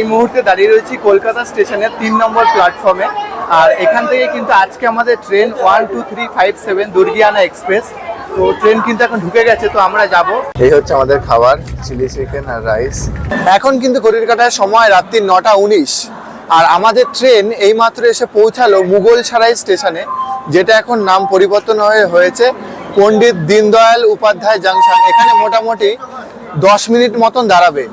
এই মুহূর্তে দাঁড়িয়ে রয়েছি কলকাতা স্টেশনের তিন নম্বর প্ল্যাটফর্মে আর এখান থেকে কিন্তু আজকে আমাদের train one two three five seven Durgiana express তো ট্রেন কিন্তু এখন ঢুকে গেছে তো আমরা যাব। এই হচ্ছে আমাদের খাবার চিলি চিকেন আর রাইস এখন কিন্তু ঘড়ির কাটার সময় রাত্রি নটা উনিশ। আর আমাদের ট্রেন এইমাত্র এসে পৌঁছালো মুঘলসারাই স্টেশনে যেটা এখন নাম পরিবর্তন হয়ে হয়েছে পণ্ডিত দীনদয়াল উপাধ্যায় জাংশন। এখানে মোটামুটি দশ মিনিট মতন দাঁড়াবে।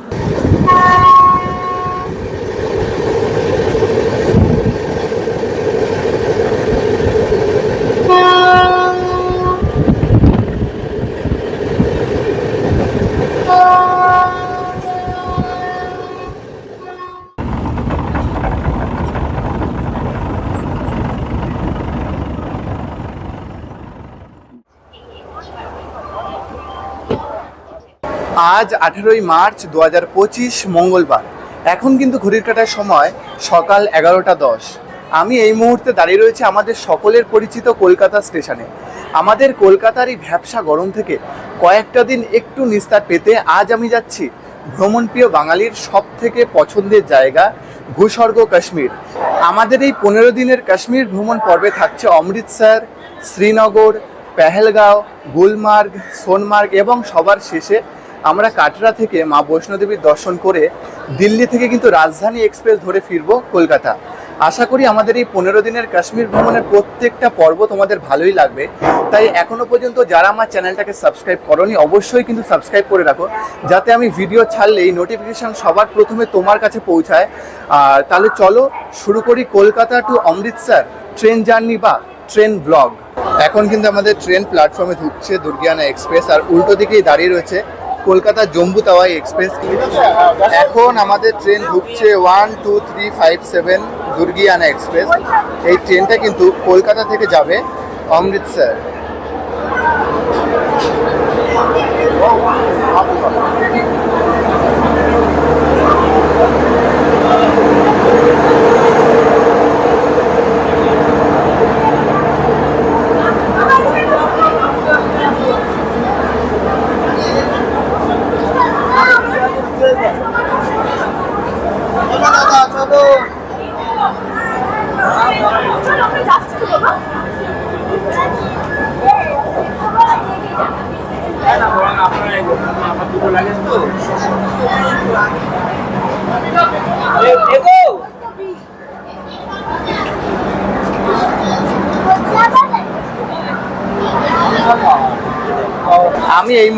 আজ আঠেরোই মার্চ দু হাজার পঁচিশ মঙ্গলবার। এখন কিন্তু ঘড়ির কাটার সময় সকাল এগারোটা দশ। আমি এই মুহূর্তে দাঁড়িয়ে রয়েছে আমাদের সকলের পরিচিত কলকাতা স্টেশনে। আমাদের কলকাতার এই ভ্যাবসা গরম থেকে কয়েকটা দিন একটু নিস্তার পেতে আজ আমি যাচ্ছি ভ্রমণপ্রিয় বাঙালির সব থেকে পছন্দের জায়গা ভূস্বর্গ কাশ্মীর। আমাদের এই পনেরো দিনের কাশ্মীর ভ্রমণ পর্বে থাকছে অমৃতসর, শ্রীনগর, পেহেলগাঁও, গুলমার্গ, সোনমার্গ এবং সবার শেষে আমরা কাটরা থেকে মা বৈষ্ণোদেবীর দর্শন করে দিল্লি থেকে কিন্তু রাজধানী এক্সপ্রেস ধরে ফিরবো কলকাতা। আশা করি আমাদের এই পনেরো দিনের কাশ্মীর ভ্রমণের প্রত্যেকটা পর্ব তোমাদের ভালোই লাগবে। তাই এখনও পর্যন্ত যারা আমার চ্যানেলটাকে সাবস্ক্রাইব করনি, অবশ্যই কিন্তু সাবস্ক্রাইব করে রাখো, যাতে আমি ভিডিও ছাড়লেই নোটিফিকেশন সবার প্রথমে তোমার কাছে পৌঁছায়। আর তাহলে চলো শুরু করি Kolkata to Amritsar train journey বা ট্রেন ব্লগ এখন কিন্তু আমাদের ট্রেন প্ল্যাটফর্মে ঢুকছে দুর্গিয়ানা এক্সপ্রেস, আর উল্টো দিকেই দাঁড়িয়ে রয়েছে কলকাতা জম্বু তাওয়াই এক্সপ্রেস। এখন আমাদের ট্রেন ঢুকছে one two three five seven Durgiana express. এই ট্রেনটা কিন্তু কলকাতা থেকে যাবে অমৃতসর। Thank এই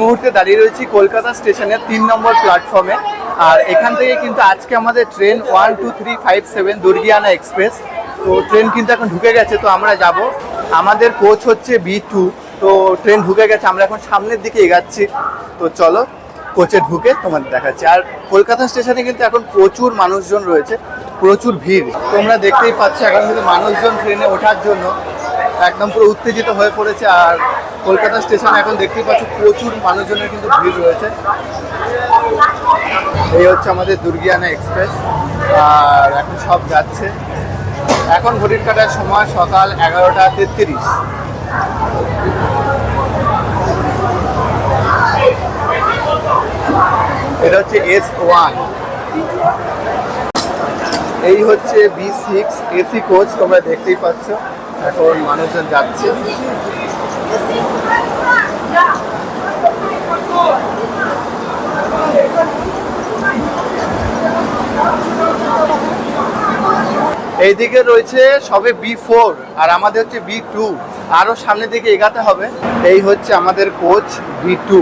মুহূর্তে দাঁড়িয়ে রয়েছি কলকাতা স্টেশনের তিন নম্বর প্ল্যাটফর্মে আর এখান থেকে কিন্তু আজকে আমাদের train one two three five seven Durgiana express তো ট্রেন কিন্তু এখন ঢুকে গেছে, তো আমরা যাব। আমাদের কোচ হচ্ছে বি টু তো ট্রেন ঢুকে গেছে, আমরা এখন সামনের দিকে এগাচ্ছি। তো চলো কোচে ঢুকে তোমাদের দেখাচ্ছি। আর কলকাতা স্টেশনে কিন্তু এখন প্রচুর মানুষজন রয়েছে, প্রচুর ভিড়। তোমরা দেখতেই পাচ্ছ এখন কিন্তু মানুষজন ট্রেনে ওঠার জন্য একদম পুরো উত্তেজিত হয়ে পড়েছে। আর কলকাতা স্টেশন এখন দেখতেই পাচ্ছ প্রচুর মানুষজনের কিন্তু ভিড় রয়েছে। এই হচ্ছে আমাদের দুর্গিয়ানা এক্সপ্রেস, আর এখন সব যাচ্ছে। এখন ঘড়ির কাটার সময় সকাল এগারোটা তেত্রিশ। এটা হচ্ছে এস ওয়ান। এই হচ্ছে বি সিক্স এসি কোচ, তোমরা দেখতেই পাচ্ছ। এখন মানুষজন যাচ্ছে। এইদিকে রয়েছে সবে বি ফোর আর আমাদের হচ্ছে বি টু। আরও সামনের দিকে এগাতে হবে। এই হচ্ছে আমাদের কোচ বি টু।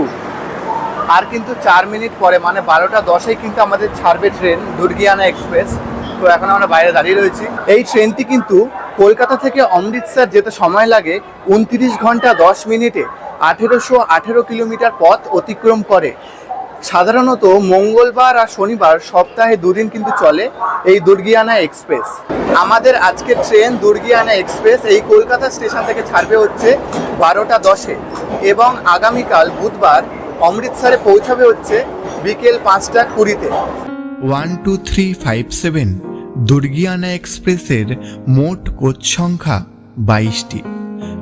আর কিন্তু চার মিনিট পরে মানে বারোটা দশেই কিন্তু আমাদের ছাড়বে ট্রেন দুর্গিয়ানা এক্সপ্রেস। তো এখন আমরা বাইরে দাঁড়িয়ে রয়েছি। এই ট্রেনটি কিন্তু কলকাতা থেকে অমৃতসর যেতে সময় লাগে উনত্রিশ ঘণ্টা দশ মিনিটে। আঠেরোশো আঠেরো কিলোমিটার পথ অতিক্রম করে। সাধারণত মঙ্গলবার আর শনিবার সপ্তাহে দুদিন কিন্তু চলে এই দুর্গিয়ানা এক্সপ্রেস। আমাদের আজকের ট্রেন দুর্গিয়ানা এক্সপ্রেস এই কলকাতা স্টেশন থেকে ছাড়বে হচ্ছে বারোটা দশে এবং আগামীকাল বুধবার অমৃতসরে পৌঁছাবে হচ্ছে বিকেল পাঁচটা কুড়িতে। One two three five seven Durgiana এক্সপ্রেসের মোট কোচ সংখ্যা বাইশটি।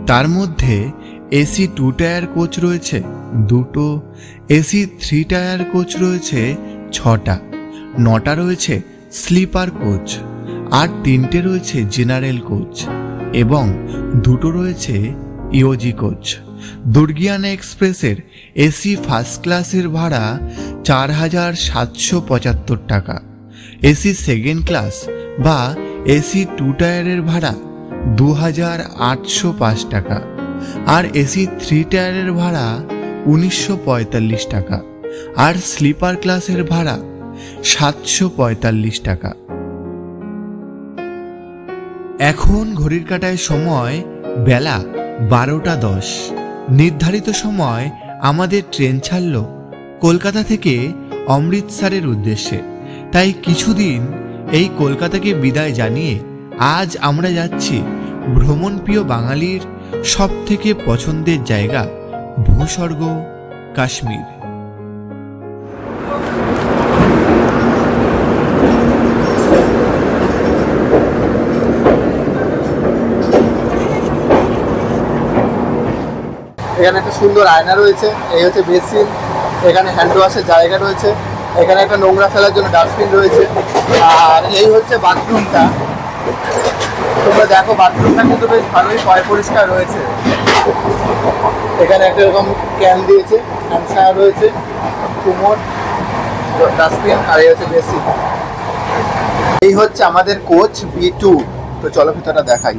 তার মধ্যে এসি টু টায়ার কোচ রয়েছে দুটো, এসি থ্রি টায়ার কোচ রয়েছে ছটা, নটা রয়েছে স্লিপার কোচ, আর তিনটে রয়েছে জেনারেল কোচ এবং দুটো রয়েছে ইওজি কোচ। দুর্গিয়ানা এক্সপ্রেসের এসি ফার্স্ট ক্লাসের ভাড়া চার হাজার সাতশো পঁচাত্তর টাকা। এসি সেকেন্ড ক্লাস বা এসি টু টায়ারের ভাড়া দু হাজার আটশো পাঁচ টাকা আর এসি থ্রি টায়ারের ভাড়া উনিশশো পঁয়তাল্লিশ টাকা আর স্লিপার ক্লাসের ভাড়া সাতশো পঁয়তাল্লিশ টাকা। এখন ঘড়ির কাটায় সময় বেলা বারোটা দশ। নির্ধারিত সময় আমাদের ট্রেন ছাড়ল কলকাতা থেকে অমৃতসরের উদ্দেশ্যে। তাই কিছুদিন এই কলকাতাকে বিদায় জানিয়ে আজ আমরা যাচ্ছি ভ্রমণপ্রিয় বাঙালির সব থেকে পছন্দের জায়গা, ভূস্বর্গ, কাশ্মীর। এখানে একটা সুন্দর আয়না রয়েছে, এই হচ্ছে বেসিন, এখানে হ্যান্ড ওয়াশের জায়গা রয়েছে। এখানে একটা নোংরা ফেলার জন্য ডাস্টবিন রয়েছে। আর এই হচ্ছে বাথরুমটা। তোমরা দেখো, বাথরুমটা কিন্তু বেশ ভালোই পয় পরিষ্কার রয়েছে। এখানে একটা এরকম ক্যান দিয়েছে হ্যান্ড শাওয়ার রয়েছে, কুমোর, ডাস্টবিন, আর এই হচ্ছে বেসিন। এই হচ্ছে আমাদের কোচ বি টু তো চলো ভিতরটা দেখাই।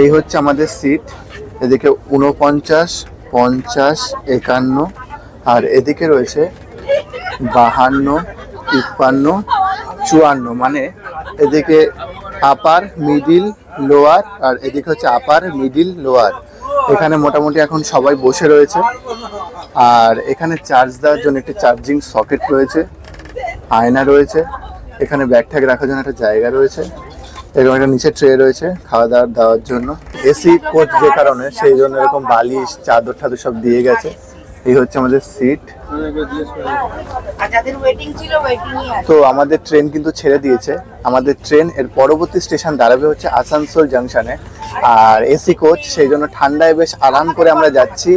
এই হচ্ছে আমাদের সিট। এদিকে উনপঞ্চাশ পঞ্চাশ, একান্ন, আর এদিকে রয়েছে বাহান্ন, তিপ্পান্ন, চুয়ান্ন মানে এদিকে আপার মিডিল লোয়ার আর এদিকে হচ্ছে আপার মিডিল লোয়ার এখানে মোটামুটি এখন সবাই বসে রয়েছে। আর এখানে চার্জ দেওয়ার জন্য একটি চার্জিং সকেট রয়েছে, আয়না রয়েছে। এখানে ব্যাগ ঠ্যাগ রাখার জন্য একটা জায়গা রয়েছে। এরকম একটা নিচে ট্রে রয়েছে খাওয়া দাওয়ার দেওয়ার জন্য এসি কোচ যে কারণে সেই জন্য এরকম বালিশ চাদর টাদর সব দিয়ে গেছে। এই হচ্ছে আমাদের সিট তো আমাদের ট্রেন কিন্তু ছেড়ে দিয়েছে। আমাদের ট্রেন এর পরবর্তী স্টেশন দাঁড়াবে হচ্ছে আসানসোল জাংশনে আর এসি কোচ সেই জন্য ঠান্ডায় বেশ আরাম করে আমরা যাচ্ছি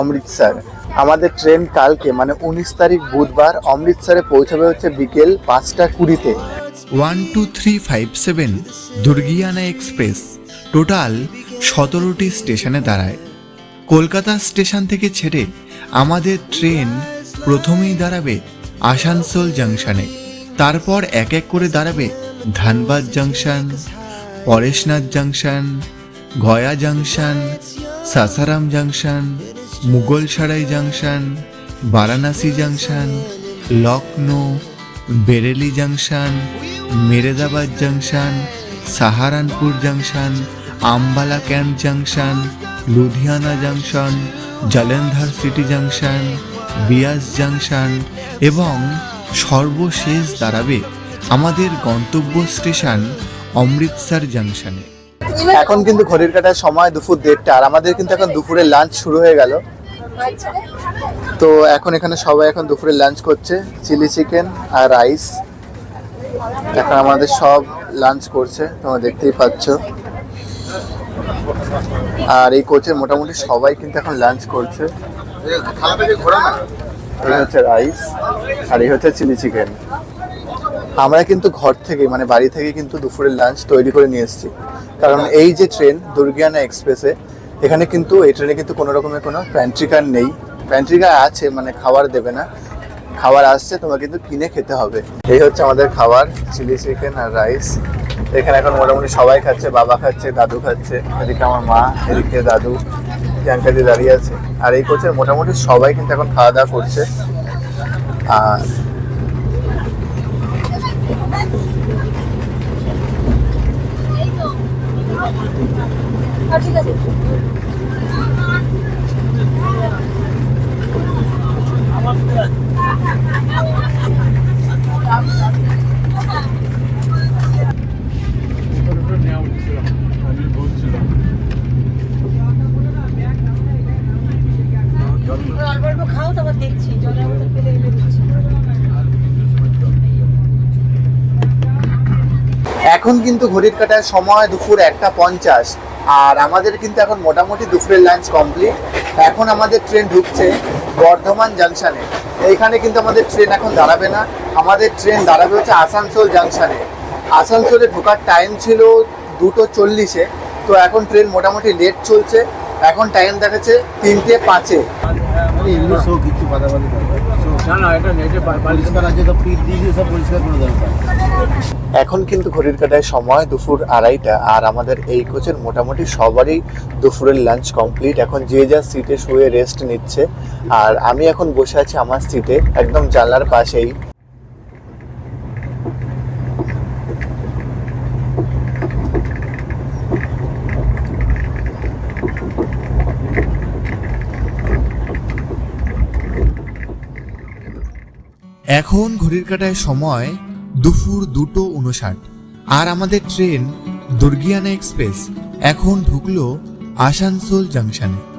অমৃতসর আমাদের ট্রেন কালকে মানে উনিশ তারিখ বুধবার অমৃতসরে পৌঁছাবে হচ্ছে বিকেল পাঁচটা কুড়িতে। One two three five seven Durgiana express total সতেরোটি স্টেশনে দাঁড়ায়। কলকাতা স্টেশন থেকে ছেড়ে আমাদের ট্রেন প্রথমেই দাঁড়াবে আসানসোল জাংশনে। তারপর এক এক করে দাঁড়াবে Dhanbad junction, Parasnath junction, Gaya junction, Sasaram junction Mughalsarai junction, Varanasi junction, Lucknow, Bareilly junction Moradabad junction, Saharanpur junction Ambala camp junction, Ludhiana junction, Jalandhar city junction Beas junction এবং সর্বশেষ দাঁড়াবে আমাদের গন্তব্য স্টেশন অমৃতসর জাংশনে। এখন কিন্তু ঘড়ির কাটার সময় দুপুর দেড়টা, আর আমাদের কিন্তু এখন দুপুরের লাঞ্চ শুরু হয়ে গেল। তো এখন এখানে সবাই এখন দুপুরে লাঞ্চ করছে, চিলি চিকেন আর রাইস এখন আমাদের সব লাঞ্চ করছে, তোমরা দেখতেই পাচ্ছ। আর এই কোচে মোটামুটি সবাই কিন্তু এখন লাঞ্চ করছে। হচ্ছে রাইস আর এই হচ্ছে চিলি চিকেন আমরা কিন্তু ঘর থেকে মানে বাড়ি থেকে কিন্তু দুপুরের লাঞ্চ তৈরি করে নিয়ে এসেছি। কারণ এই যে ট্রেন দুর্গিয়ানা এক্সপ্রেসে এখানে কিন্তু এই ট্রেনে কিন্তু কোনো রকমের কোনো প্যান্ট্রিকার নেই। প্যান্ট্রিকার আছে মানে খাবার দেবে না। খাবার আসছে, তোমাকে কিন্তু কিনে খেতে হবে। এই হচ্ছে আমাদের খাবার, চিলি চিকেন আর রাইস। এখানে এখন মোটামুটি সবাই খাচ্ছে, বাবা খাচ্ছে, দাদু খাচ্ছে, এদিকে আমার মা, এদিকে দাদু, প্রিয়াঙ্কাদি দাঁড়িয়ে আছে। আর এই কোচের মোটামুটি সবাই কিন্তু এখন খাওয়া দাওয়া করছে। আর এখন কিন্তু ঘড়ির কাটার সময় দুপুর একটা পঞ্চাশ। আর আমাদের কিন্তু এখন মোটামুটি দুপুরের লাঞ্চ কমপ্লিট এখন আমাদের ট্রেন ঢুকছে বর্ধমান জাংশনে এইখানে কিন্তু আমাদের ট্রেন এখন দাঁড়াবে না। আমাদের ট্রেন দাঁড়াবে হচ্ছে আসানসোল জাংশনে আসানসোলে ঢোকার টাইম ছিল দুটো চল্লিশে। তো এখন ট্রেন মোটামুটি লেট চলছে। এখন টাইম দেখাচ্ছে তিনটে পাঁচে। না না, এটা নেটে পরিষ্কার আছে, তো পিট দিয়ে সব পরিষ্কার করে দরকার এখন কিন্তু ঘড়ির কাটায় সময় দুপুর আড়াইটা, আর আমাদের এই কোচের মোটামুটি সবারই দুপুরের লাঞ্চ কমপ্লিট এখন যে যা সিটে শুয়ে রেস্ট নিচ্ছে, আর আমি এখন বসে আছি আমার সিটে একদম জানলার পাশেই। এখন ঘড়ির কাটায় সময় দুপুর দুটো উনষাট আর আমাদের ট্রেন দুর্গিয়ানা এক্সপ্রেস এখন ঢুকলো আসানসোল জাংশনে।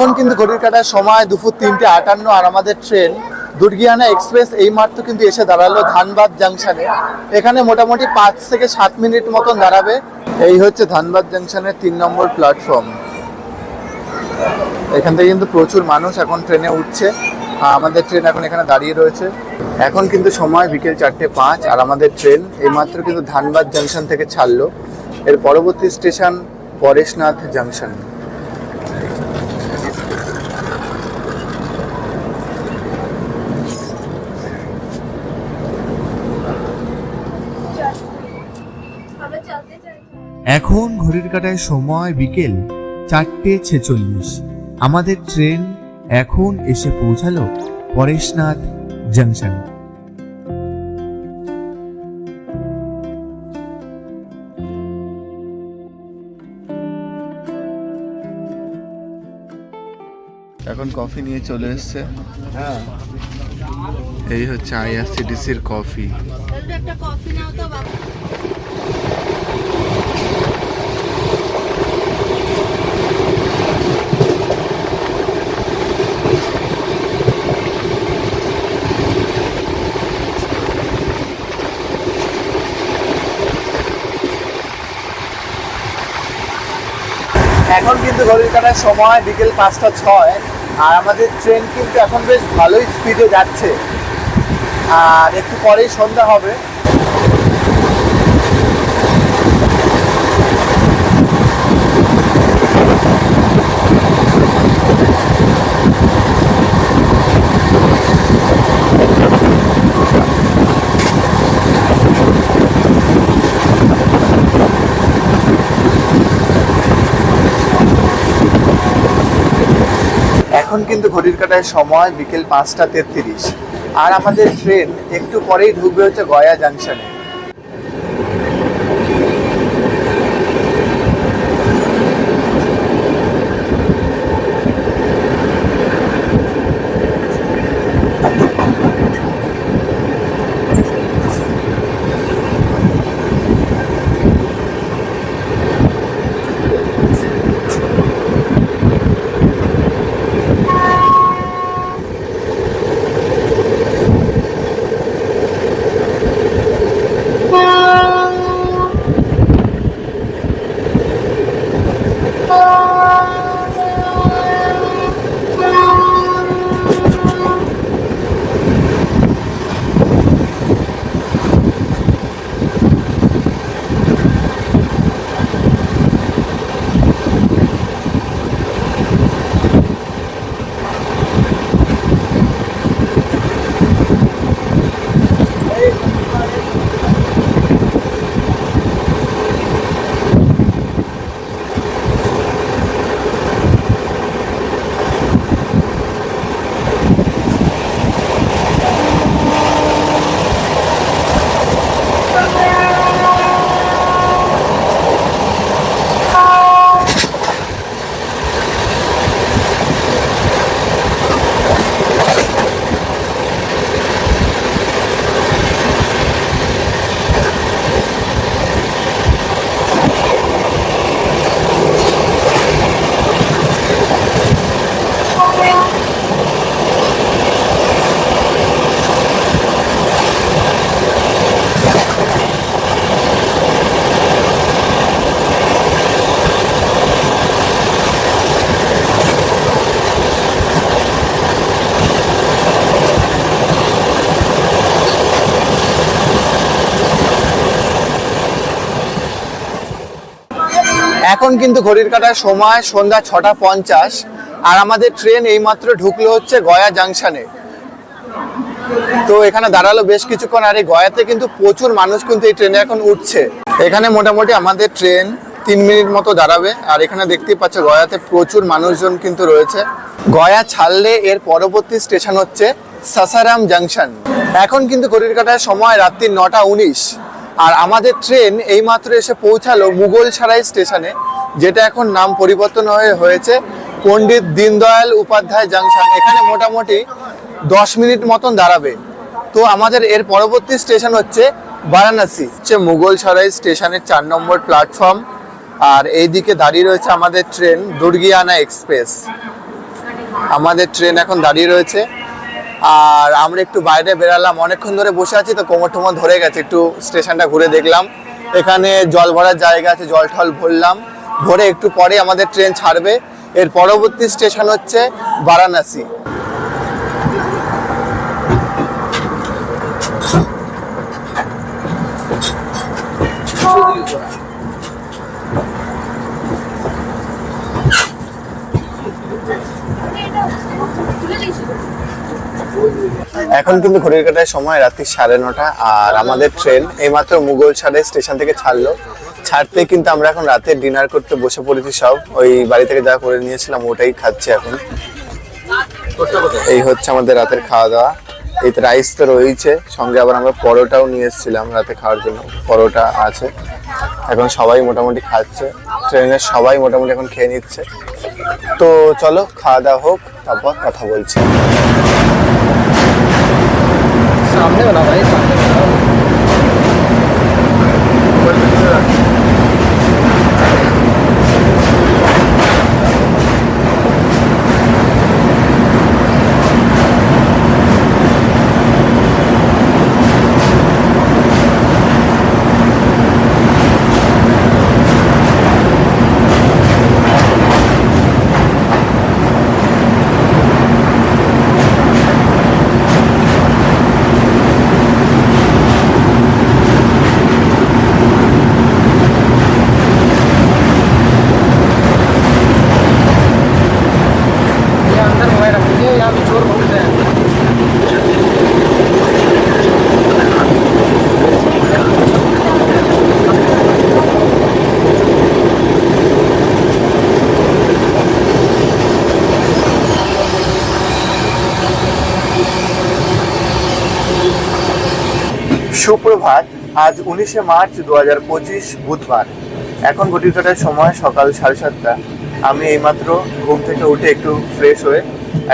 এখন কিন্তু ঘড়ির কাটার সময় দুপুর তিনটে আটান্ন আর আমাদের ট্রেন দুর্গিয়ানা এক্সপ্রেস এই মাত্র কিন্তু এসে দাঁড়াল ধানবাদ জাংশনে। এখানে মোটামুটি পাঁচ থেকে সাত মিনিট মতন দাঁড়াবে। এই হচ্ছে ধানবাদ জাংশনের তিন নম্বর প্ল্যাটফর্ম এখান থেকে কিন্তু প্রচুর মানুষ এখন ট্রেনে উঠছে। আমাদের ট্রেন এখন এখানে দাঁড়িয়ে রয়েছে। এখন কিন্তু সময় বিকেল চারটে পাঁচ আর আমাদের ট্রেন এইমাত্র কিন্তু ধানবাদ জাংশন থেকে ছাড়লো। এর পরবর্তী স্টেশন পরেশনাথ জাংশন। এখন ঘড়ির কাটায় সময় বিকেল চারটে ছেচল্লিশ। আমাদের ট্রেন এখন এসে পৌঁছালো পরেশনাথ জাংশন। এখন কফি নিয়ে চলে এসছে। হ্যাঁ। এই হচ্ছে আইআরসিটিসির কফি। একটা কফি নাও তো বাবা। এখন কিন্তু ঘড়ির কাটার সময় বিকেল পাঁচটা ছয়। আর আমাদের ট্রেন কিন্তু এখন বেশ ভালোই স্পিডে যাচ্ছে। আর একটু পরেই সন্ধ্যা হবে। এখন কিন্তু ঘড়ির কাটায় সময় বিকেল পাঁচটা তেত্রিশ। আর আমাদের ট্রেন একটু পরেই ঢুকবে হচ্ছে গয়া জাংশনে এখন কিন্তু ঘড়ির কাটার সময় সন্ধ্যা ছটা পঞ্চাশ, আর আমাদের ট্রেন এইমাত্র ঢুকলো হচ্ছে গয়া জাংশনে তো এখানে দাঁড়াল বেশ কিছুক্ষণ, আর এই গয়াতে কিন্তু প্রচুর মানুষ কিন্তু এই ট্রেনে এখন উঠছে। এখানে মোটামুটি আমাদের ট্রেন তিন মিনিট মতো দাঁড়াবে, আর এখানে দেখতেই পাচ্ছ গয়াতে প্রচুর মানুষজন কিন্তু রয়েছে। গয়া ছাড়লে এর পরবর্তী স্টেশন হচ্ছে সাসারাম জাংশন এখন কিন্তু ঘড়ির কাটার সময় রাত্রি নটা উনিশ। আর আমাদের ট্রেন এইমাত্র এসে পৌঁছালো মুঘল সারাই স্টেশনে যেটা এখন নাম পরিবর্তন হয়ে হয়েছে পণ্ডিত দীনদয়াল উপাধ্যায় জাংশন এখানে মোটামুটি দশ মিনিট মতন দাঁড়াবে। তো আমাদের এর পরবর্তী স্টেশন হচ্ছে বারাণসী, হচ্ছে মুঘল সরাই স্টেশনের চার নম্বর প্ল্যাটফর্ম আর এইদিকে দাঁড়িয়ে রয়েছে আমাদের ট্রেন দুর্গিয়ানা এক্সপ্রেস আমাদের ট্রেন এখন দাঁড়িয়ে রয়েছে। আর আমরা একটু বাইরে বেরালাম, অনেকক্ষণ ধরে বসে আছি তো কোমর টোমর ধরে গেছে, একটু স্টেশনটা ঘুরে দেখলাম। এখানে জল ভরার জায়গা আছে, জল ঠল ভরলাম। ভরে একটু পরে আমাদের ট্রেন ছাড়বে। এর পরবর্তী স্টেশন হচ্ছে বারাণসী। এখন কিন্তু ঘড়ির কাটার সময় রাত্রি সাড়ে নটা, আর আমাদের ট্রেন এইমাত্র মুঘল সাড়ে স্টেশন থেকে ছাড়লো। ছাড়তে কিন্তু আমরা এখন রাতে ডিনার করতে বসে পড়েছি সব। ওই বাড়ি থেকে যা করে নিয়েছিলাম ওটাই খাচ্ছি এখন। এই হচ্ছে আমাদের রাতের খাওয়া দাওয়া এই রাইস তো রয়েছে সঙ্গে আবার আমরা পরোটাও নিয়ে এসেছিলাম রাতে খাওয়ার জন্য। পরোটা আছে। এখন সবাই মোটামুটি খাচ্ছে। ট্রেনের সবাই মোটামুটি এখন খেয়ে নিচ্ছে। তো চলো খাওয়া দাওয়া হোক, তারপর কথা বলছি। सामने वाला भाई सामने वाला সুপ্রভাত, আজ উনিশে মার্চ দু হাজার পঁচিশ বুধবার। এখন ঘটির কাটার সময় সকাল সাড়ে সাতটা। আমি এইমাত্র ঘুম থেকে উঠে একটু ফ্রেশ হয়ে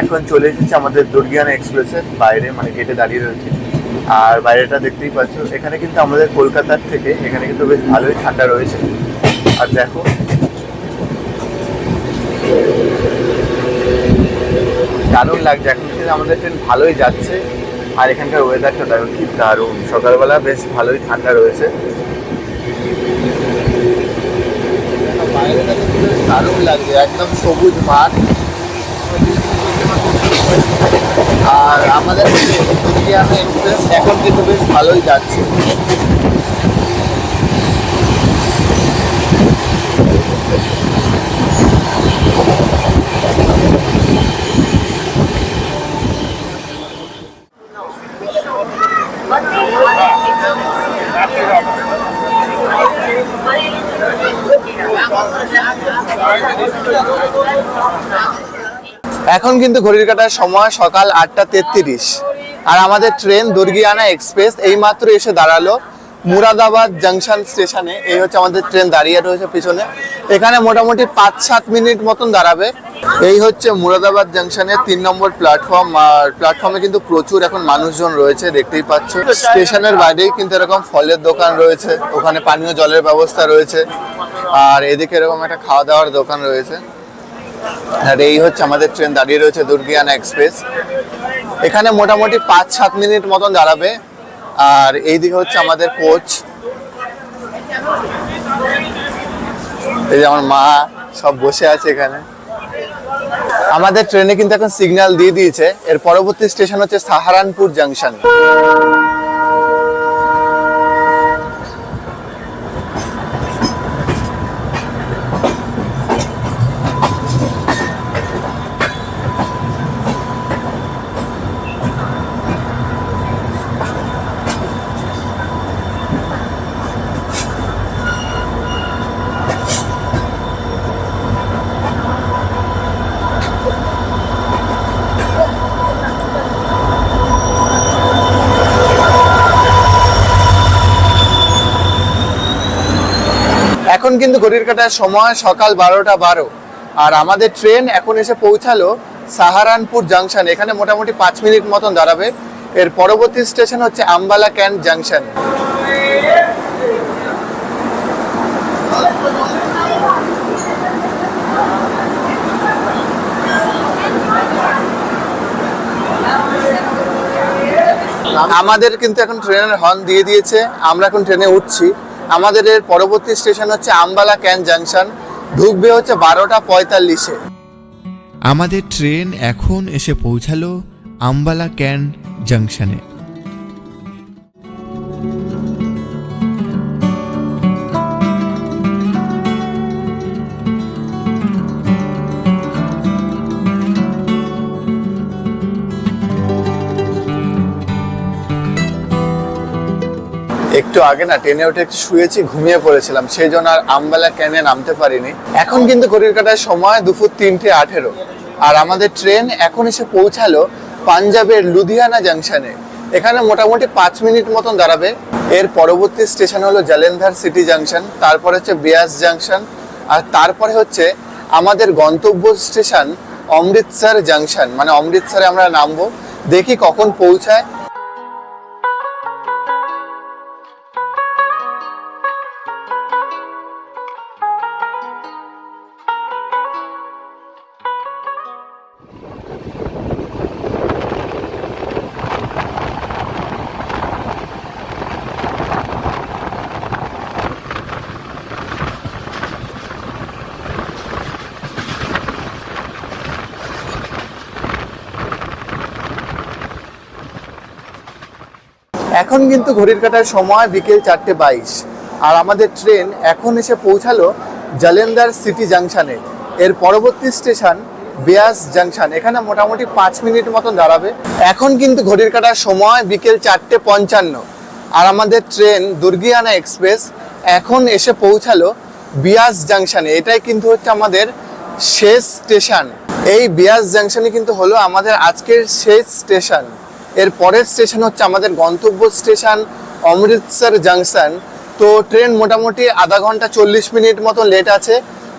এখন চলে এসেছি আমাদের দুর্গিয়ানা এক্সপ্রেসের বাইরে মানে গেটে দাঁড়িয়ে রয়েছে। আর বাইরেটা দেখতেই পাচ্ছ, এখানে কিন্তু আমাদের কলকাতার থেকে এখানে কিন্তু বেশ ভালোই ঠান্ডা রয়েছে। আর দেখো। দারুণ লাগছে, এখন কিন্তু আমাদের ট্রেন ভালোই যাচ্ছে। আর এখানকার ওয়েদারটা দেখো কি দারুণ। সকালবেলা বেশ ভালোই ঠান্ডা রয়েছে। দারুণ লাগছে, একদম সবুজ মাঠ। আর আমাদের দুর্গিয়ানা এক্সপ্রেস এখন কিন্তু বেশ ভালোই যাচ্ছে। এখন কিন্তু ঘড়ির কাটার সময় সকাল আটটা তেত্রিশ। আর আমাদের ট্রেন দুর্গিয়ানা এক্সপ্রেস এইমাত্র এসে দাঁড়াল মুরাদাবাদ জাংশন স্টেশনে। এই হচ্ছে আমাদের ট্রেন দাঁড়িয়ে রয়েছে পিছনে। এখানে মোটামুটি পাঁচ সাত মিনিট মতন দাঁড়াবে। এই হচ্ছে মুরাদাবাদ জাংশনের তিন নম্বর প্ল্যাটফর্ম। আর প্ল্যাটফর্মে কিন্তু প্রচুর এখন মানুষজন রয়েছে, দেখতেই পাচ্ছ। স্টেশনের বাইরেই কিন্তু এরকম ফলের দোকান রয়েছে। ওখানে পানীয় জলের ব্যবস্থা রয়েছে। আর এদিকে এরকম একটা খাওয়া দাওয়ার দোকান রয়েছে। আর এই হচ্ছে আমাদের ট্রেন দাঁড়িয়ে রয়েছে দুর্গিয়ানা এক্সপ্রেস। এখানে মোটামুটি পাঁচ, সাত মিনিট মতন দাঁড়াবে। আর এইদিকে হচ্ছে আমাদের কোচ। এই যে আমার মা সব বসে আছে এখানে। আমাদের ট্রেনে কিন্তু এখন সিগন্যাল দিয়ে দিয়েছে। এর পরবর্তী স্টেশন হচ্ছে সাহারানপুর জাংশন এখন কিন্তু ঘড়ির কাটার সময় সকাল বারোটা বারো। আর আমাদের ট্রেন এখন এসে পৌঁছালো সাহারানপুর জাংশন। এখানে মোটামুটি পাঁচ মিনিট মতন দাঁড়াবে। এর পরবর্তী স্টেশন হচ্ছে আম্বালা ক্যান্ট জাংশন। আমাদের কিন্তু এখন ট্রেনের হর্ন দিয়ে দিয়েছে। আমরা এখন ট্রেনে উঠছি। আমাদের এর পরবর্তী স্টেশন হচ্ছে আম্বালা ক্যান জাংশন। ঢুকবে হচ্ছে বারোটা পঁয়তাল্লিশে। আমাদের ট্রেন এখন এসে পৌঁছালো আম্বালা ক্যান জাংশনে। একটু আগে না, ট্রেনে উঠে একটু শুয়েছি, ঘুমিয়ে পড়েছিলাম, সেই জন্য আর আমবেলা ক্যানে নামতে পারিনি। এখন কিন্তু ঘড়ির কাটার সময় দুপুর তিনটে আঠেরো। আর আমাদের ট্রেন এখন এসে পৌঁছালো পাঞ্জাবের লুধিয়ানা জাংশনে। এখানে মোটামুটি পাঁচ মিনিট মতন দাঁড়াবে। এর পরবর্তী স্টেশন হলো জালেন্ধার সিটি জাংশন, তারপর হচ্ছে বিয়াস জাংশন, আর তারপরে হচ্ছে আমাদের গন্তব্য স্টেশন অমৃতসর জাংশন। মানে অমৃতসরে আমরা নামবো, দেখি কখন পৌঁছায়। এখন কিন্তু ঘড়ির কাটার সময় বিকেল চারটে বাইশ। আর আমাদের ট্রেন এখন এসে পৌঁছালো জালেন্দার সিটি জাংশনে। এর পরবর্তী স্টেশন বেয়াস জাংশন। এখানে মোটামুটি পাঁচ মিনিট মতন দাঁড়াবে। এখন কিন্তু ঘড়ির কাটার সময় বিকেল চারটে পঞ্চান্ন। আর আমাদের ট্রেন দুর্গিয়ানা এক্সপ্রেস এখন এসে পৌঁছালো বিয়াস জাংশনে। এটাই কিন্তু হচ্ছে আমাদের শেষ স্টেশন। এই বিয়াস জাংশনে কিন্তু হলো আমাদের আজকের শেষ স্টেশন। এর পরের স্টেশন হচ্ছে আমাদের গন্তব্য স্টেশন অমৃতসর জাংশন তো ট্রেন মোটামুটি আধা ঘণ্টা চল্লিশ মিনিট মতো লেট আছে।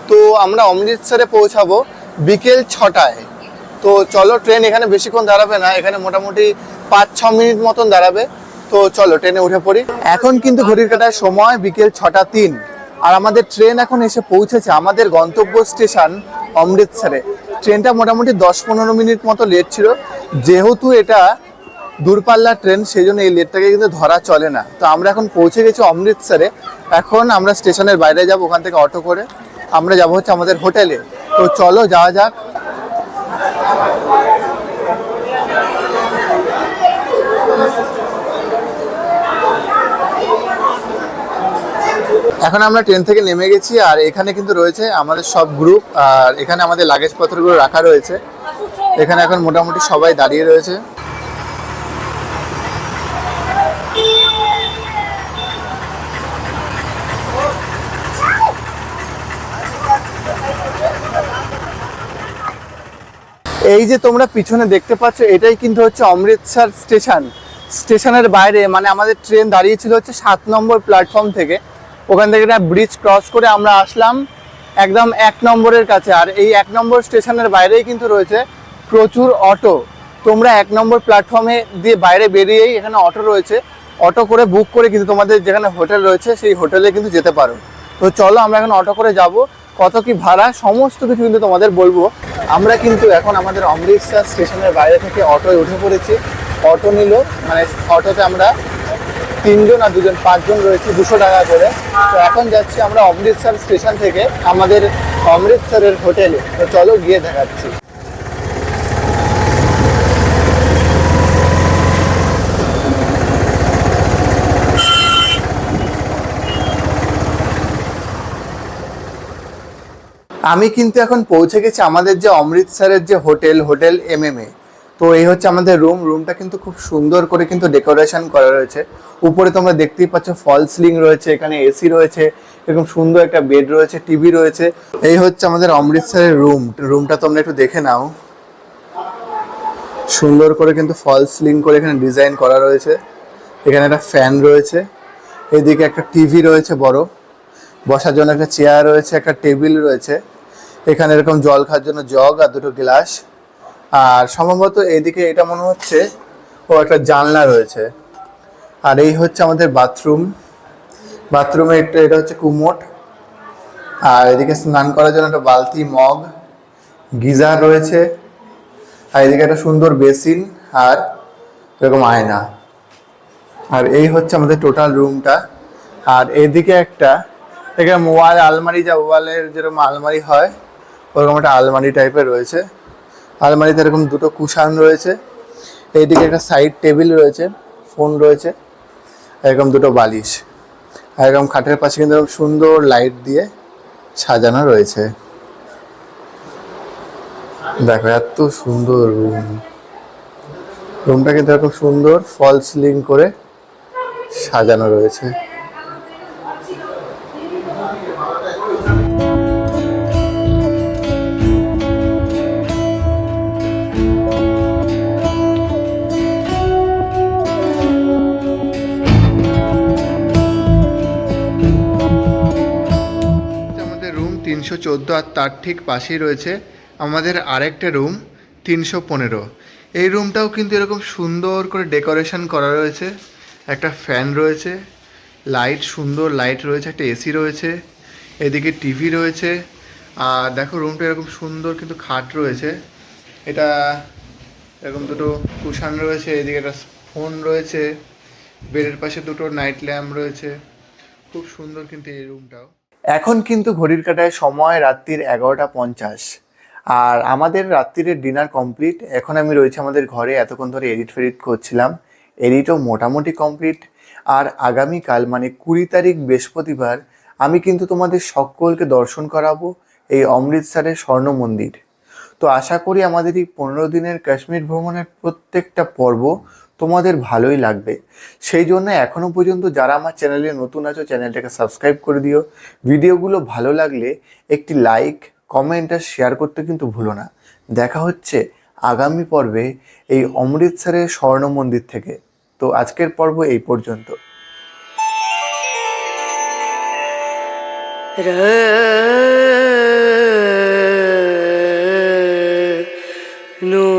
তো আমরা অমৃতসরে পৌঁছাবো বিকেল ছটায়। তো চলো ট্রেন এখানে বেশিক্ষণ দাঁড়াবে না, এখানে মোটামুটি পাঁচ ছ মিনিট মতন দাঁড়াবে। তো চলো ট্রেনে উঠে পড়ি। এখন কিন্তু ঘড়ির কাটার সময় বিকেল ছটা তিন। আর আমাদের ট্রেন এখন এসে পৌঁছেছে আমাদের গন্তব্য স্টেশন অমৃতসরে। ট্রেনটা মোটামুটি দশ পনেরো মিনিট মতো লেট ছিল। যেহেতু এটা দূরপাল্লার ট্রেন, সেই জন্য এই লেটটাকে কিন্তু ধরা চলে না। তো আমরা এখন পৌঁছে গেছি অমৃতসরে। এখন আমরা স্টেশনের বাইরে যাব, ওখান থেকে অটো করে। আমরা যাব হচ্ছে আমাদের হোটেলে। তো চলো, যাওয়া যাক। এখন আমরা ট্রেন থেকে নেমে গেছি, আর এখানে কিন্তু রয়েছে আমাদের সব গ্রুপ আর এখানে আমাদের লাগেজ পত্রগুলো রাখা রয়েছে। এখানে এখন মোটামুটি সবাই দাঁড়িয়ে রয়েছে। এই যে তোমরা পিছনে দেখতে পাচ্ছ, এটাই কিন্তু হচ্ছে অমৃতসর স্টেশন। স্টেশনের বাইরে মানে আমাদের ট্রেন দাঁড়িয়েছিল হচ্ছে সাত নম্বর প্ল্যাটফর্ম থেকে। ওখান থেকে একটা ব্রিজ ক্রস করে আমরা আসলাম একদম এক নম্বরের কাছে। আর এই এক নম্বর স্টেশনের বাইরেই কিন্তু রয়েছে প্রচুর অটো। তোমরা এক নম্বর প্ল্যাটফর্মে দিয়ে বাইরে বেরিয়েই এখানে অটো রয়েছে। অটো করে বুক করে কিন্তু তোমাদের যেখানে হোটেল রয়েছে, সেই হোটেলে কিন্তু যেতে পারো। তো চলো আমরা এখন অটো করে যাব। কত কি ভাড়া, সমস্ত কিছু কিন্তু তোমাদের বলব। আমরা কিন্তু এখন আমাদের অমৃতসর স্টেশনের বাইরে থেকে অটোয় উঠে পড়েছি। অটো নিল মানে অটোতে আমরা তিনজন আর দুজন, পাঁচজন রয়েছে, দুশো টাকা করে। তো এখন যাচ্ছি আমরা অমৃতসর স্টেশন থেকে আমাদের অমৃতসরের হোটেলে। তো চলো গিয়ে দেখাচ্ছি। আমি কিন্তু এখন পৌঁছে গেছি আমাদের যে অমৃতসরের যে hotel hotel M M A তো এই হচ্ছে আমাদের রুম রুমটা কিন্তু খুব সুন্দর করে কিন্তু ডেকোরেশন করা রয়েছে। উপরে তোমরা দেখতেই পাচ্ছ ফল সিলিং রয়েছে, এখানে এসি রয়েছে, এরকম সুন্দর একটা বেড রয়েছে টিভি রয়েছে। এই হচ্ছে আমাদের অমৃতসরের রুম রুমটা তোমরা একটু দেখে নাও। সুন্দর করে কিন্তু ফল সিলিং করে এখানে ডিজাইন করা রয়েছে। এখানে একটা ফ্যান রয়েছে। এদিকে একটা টিভি রয়েছে বড়। বসার জন্য একটা চেয়ার রয়েছে, একটা টেবিল রয়েছে। এখানে এরকম জল খাওয়ার জন্য জগ আর দুটো গ্লাস। আর সম্ভবত এদিকে এটা মনে হচ্ছে ও একটা জানলা রয়েছে। আর এই হচ্ছে আমাদের বাথরুম। বাথরুমে একটা এটা হচ্ছে কুমোট। আর এদিকে স্নান করার জন্য একটা বালতি, মগ, গিজার রয়েছে। আর এদিকে একটা সুন্দর বেসিন আর এরকম আয়না। আর এই হচ্ছে আমাদের টোটাল রুমটা। আর এদিকে একটা এখানে মোবাইল আলমারি যা মোবাইলের যেরকম আলমারি হয়, ওরকম একটা আলমারি টাইপের রয়েছে। আলমারিতে এরকম দুটো কুশান রয়েছে। এইদিকে একটা সাইড টেবিল রয়েছে ফোন রয়েছে, এরকম দুটো বালিশ। আর এরকম খাটের পাশে কিন্তু সুন্দর লাইট দিয়ে সাজানো রয়েছে। দেখো, এত সুন্দর রুম রুমটা কিন্তু এরকম সুন্দর ফল সিলিং করে সাজানো রয়েছে। চোদ্দ আর তার ঠিক পাশেই রয়েছে আমাদের আরেকটা রুম, তিনশো পনেরো। এই রুমটাও কিন্তু এরকম সুন্দর করে ডেকোরেশন করা রয়েছে। একটা ফ্যান রয়েছে, লাইট, সুন্দর লাইট রয়েছে, একটা এসি রয়েছে, এদিকে টিভি রয়েছে, আর দেখো রুমটা এরকম সুন্দর কিন্তু খাট রয়েছে। এটা এরকম দুটো কুশান রয়েছে, এদিকে একটা ফোন রয়েছে, বেডের পাশে দুটো নাইট ল্যাম্প রয়েছে। খুব সুন্দর কিন্তু এই রুমটাও। এখন কিন্তু ঘড়ির কাটায় সময় রাত্রির এগারোটা পঞ্চাশ। আর আমাদের রাত্রিরের ডিনার কমপ্লিট। এখন আমি রয়েছে আমাদের ঘরে। এতক্ষণ ধরে এডিট ফেডিট করছিলাম। এডিটও মোটামুটি কমপ্লিট। আর আগামীকাল মানে কুড়ি তারিখ বৃহস্পতিবার, আমি কিন্তু তোমাদের সকলকে দর্শন করাবো এই অমৃতসরের স্বর্ণ মন্দির। তো আশা করি আমাদের এই পনেরো দিনের কাশ্মীর ভ্রমণের প্রত্যেকটা পর্ব তোমাদের ভালোই লাগবে। সেই জন্য এখনও পর্যন্ত যারা আমার চ্যানেলে নতুন আছো, চ্যানেলটাকে সাবস্ক্রাইব করে দিও। ভিডিওগুলো ভালো লাগলে একটি লাইক, কমেন্ট আর শেয়ার করতে কিন্তু ভুলো না। দেখা হচ্ছে আগামী পর্বে এই অমৃতসরের স্বর্ণ মন্দির থেকে। তো আজকের পর্ব এই পর্যন্ত। নো